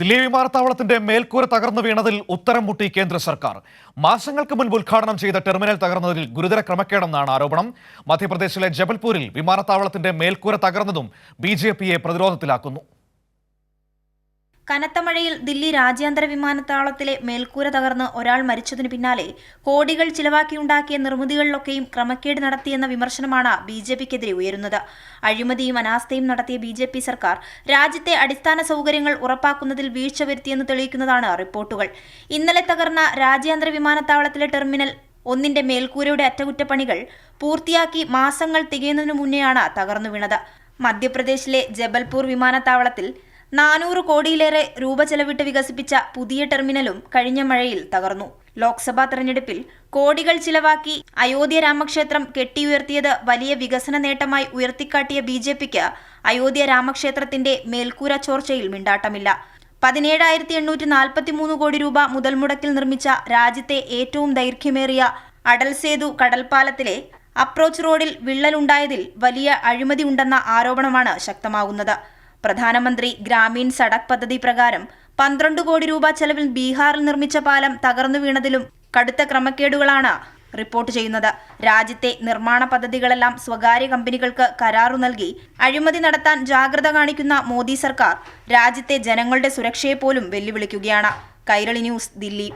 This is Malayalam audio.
ദില്ലി വിമാനത്താവളത്തിന്റെ മേൽക്കൂര തകർന്നു വീണതിൽ ഉത്തരം മുട്ടി കേന്ദ്ര സർക്കാർ. മാസങ്ങൾക്ക് മുൻപ് ഉദ്ഘാടനം ചെയ്ത ടെർമിനൽ തകർന്നതിൽ ഗുരുതര ക്രമക്കേടെന്നാണ് ആരോപണം. മധ്യപ്രദേശിലെ ജബൽപൂരിൽ വിമാനത്താവളത്തിന്റെ മേൽക്കൂര തകർന്നതും ബി പ്രതിരോധത്തിലാക്കുന്നു. കനത്ത മഴയിൽ ദില്ലി രാജ്യാന്തര വിമാനത്താവളത്തിലെ മേൽക്കൂര തകർന്ന് ഒരാൾ മരിച്ചതിനു പിന്നാലെ കോടികൾ ചിലവാക്കിയുണ്ടാക്കിയ നിർമ്മിതികളിലൊക്കെയും ക്രമക്കേട് നടത്തിയെന്ന വിമർശനമാണ് ബി ജെ പിക്കെതിരെ ഉയരുന്നത്. അഴിമതിയും അനാസ്ഥയും നടത്തിയ ബി ജെ പി സർക്കാർ രാജ്യത്തെ അടിസ്ഥാന സൗകര്യങ്ങൾ ഉറപ്പാക്കുന്നതിൽ വീഴ്ച വരുത്തിയെന്ന് തെളിയിക്കുന്നതാണ് റിപ്പോർട്ടുകൾ. ഇന്നലെ തകർന്ന രാജ്യാന്തര വിമാനത്താവളത്തിലെ ടെർമിനൽ ഒന്നിന്റെ മേൽക്കൂരയുടെ അറ്റകുറ്റപ്പണികൾ പൂർത്തിയാക്കി മാസങ്ങൾ തികയുന്നതിനു മുന്നെയാണ് തകർന്നു വീണത്. മധ്യപ്രദേശിലെ ജബൽപൂർ വിമാനത്താവളത്തിൽ നാനൂറ് കോടിയിലേറെ രൂപ ചെലവിട്ട് വികസിപ്പിച്ച പുതിയ ടെർമിനലും കഴിഞ്ഞ മഴയിൽ തകർന്നു. ലോക്സഭാ തെരഞ്ഞെടുപ്പിൽ കോടികൾ ചിലവാക്കി അയോധ്യ രാമക്ഷേത്രം കെട്ടിയുയർത്തിയത് വലിയ വികസന നേട്ടമായി ഉയർത്തിക്കാട്ടിയ ബി ജെ പിക്ക് അയോധ്യ രാമക്ഷേത്രത്തിന്റെ മേൽക്കൂര ചോർച്ചയിൽ മിണ്ടാട്ടമില്ല. പതിനേഴായിരത്തി എണ്ണൂറ്റി നാൽപ്പത്തി മൂന്ന് കോടി രൂപ മുതൽ മുടക്കിൽ നിർമ്മിച്ച രാജ്യത്തെ ഏറ്റവും ദൈർഘ്യമേറിയ അടൽ സേതു കടൽപ്പാലത്തിലെ അപ്രോച്ച് റോഡിൽ വിള്ളലുണ്ടായതിൽ വലിയ അഴിമതി ഉണ്ടെന്ന ആരോപണമാണ് ശക്തമാകുന്നത്. പ്രധാനമന്ത്രി ഗ്രാമീൺ സടക് പദ്ധതി പ്രകാരം പന്ത്രണ്ട് കോടി രൂപ ചെലവിൽ ബീഹാറിൽ നിർമ്മിച്ച പാലം തകർന്നു വീണതിലും കടുത്ത ക്രമക്കേടുകളാണ് റിപ്പോർട്ട് ചെയ്യുന്നത്. രാജ്യത്തെ നിർമ്മാണ പദ്ധതികളെല്ലാം സ്വകാര്യ കമ്പനികൾക്ക് കരാറു നൽകി അഴിമതി നടത്താൻ ജാഗ്രത കാണിക്കുന്ന മോദി സർക്കാർ രാജ്യത്തെ ജനങ്ങളുടെ സുരക്ഷയെ പോലും വെല്ലുവിളിക്കുകയാണ്. കൈരളി ന്യൂസ് ദില്ലി.